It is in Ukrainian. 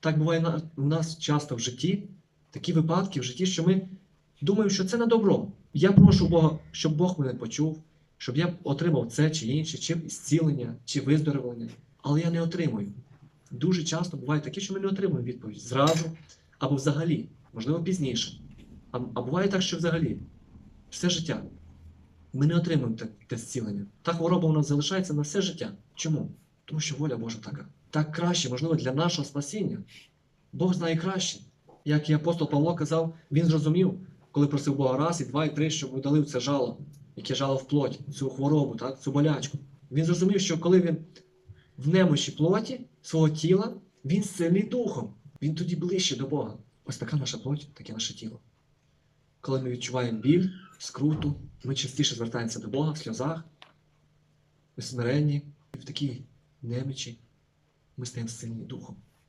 Так буває на- у нас часто в житті, такі випадки в житті, що ми думаємо, що це на добро. Я прошу Бога, щоб Бог мене почув, щоб я отримав це чи інше, чи зцілення, чи виздоровлення. Але я не отримую. Дуже часто буває таке, що ми не отримуємо відповідь зразу або взагалі, можливо, пізніше. А, а буває так, що взагалі все життя. Ми не отримуємо те, те зцілення. Та хвороба у нас залишається на все життя. Чому? Тому що воля Божа така. Так краще, можливо, для нашого спасіння. Бог знає краще. Як і апостол Павло казав, він зрозумів, коли просив Бога раз, і два, і три, щоб удалив це жало, яке жало в плоті, цю хворобу, так, цю болячку. Він зрозумів, що коли він в немощі плоті свого тіла, він сильний духом. Він тоді ближче до Бога. Ось така наша плоть, таке наше тіло. Коли ми відчуваємо біль, скруту, ми частіше звертаємося до Бога в сльозах, в смиренні, і в такій немічі ми стаємо сильні духом.